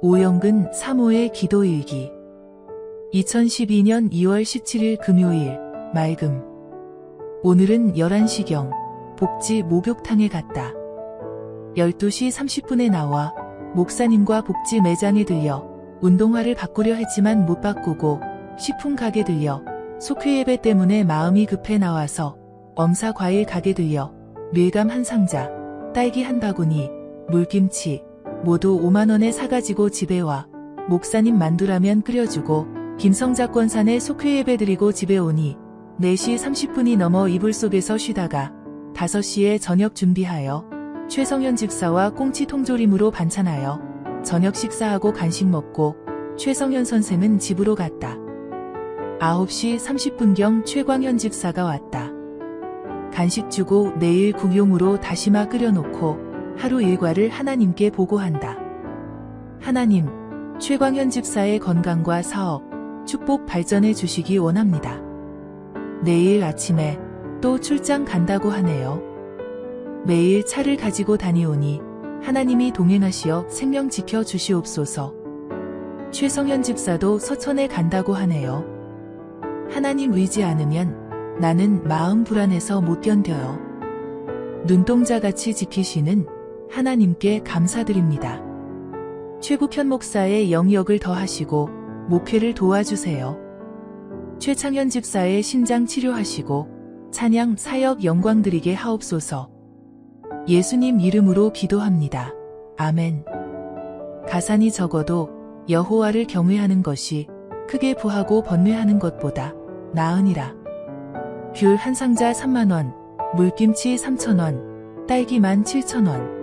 오영근 사모의 기도일기 2012년 2월 17일 금요일 맑음 오늘은 11시경 복지 목욕탕에 갔다. 12시 30분에 나와 목사님과 복지 매장에 들려 운동화를 바꾸려 했지만 못 바꾸고 식품 가게 들려 속회 예배 때문에 마음이 급해 나와서 엄사 과일 가게 들려 밀감 한 상자, 딸기 한 바구니, 물김치 모두 5만원에 사가지고 집에 와 목사님 만두라면 끓여주고 김성자 권산에 속회 예배 드리고 집에 오니 4시 30분이 넘어 이불 속에서 쉬다가 5시에 저녁 준비하여 최성현 집사와 꽁치 통조림으로 반찬하여 저녁 식사하고 간식 먹고 최성현 선생은 집으로 갔다. 9시 30분경 최광현 집사가 왔다. 간식 주고 내일 국용으로 다시마 끓여놓고 하루 일과를 하나님께 보고한다. 하나님, 최광현 집사의 건강과 사업, 축복 발전해 주시기 원합니다. 내일 아침에 또 출장 간다고 하네요. 매일 차를 가지고 다니오니 하나님이 동행하시어 생명 지켜 주시옵소서. 최성현 집사도 서천에 간다고 하네요. 하나님 의지 않으면 나는 마음 불안해서 못 견뎌요. 눈동자같이 지키시는 하나님께 감사드립니다. 최국현 목사의 영역을 더하시고 목회를 도와주세요. 최창현 집사의 신장 치료하시고 찬양 사역 영광 드리게 하옵소서. 예수님 이름으로 기도합니다. 아멘. 가산이 적어도 여호와를 경외하는 것이 크게 부하고 번뇌하는 것보다 나으니라. 귤 한 상자 3만원, 물김치 3천원, 딸기만 7천원,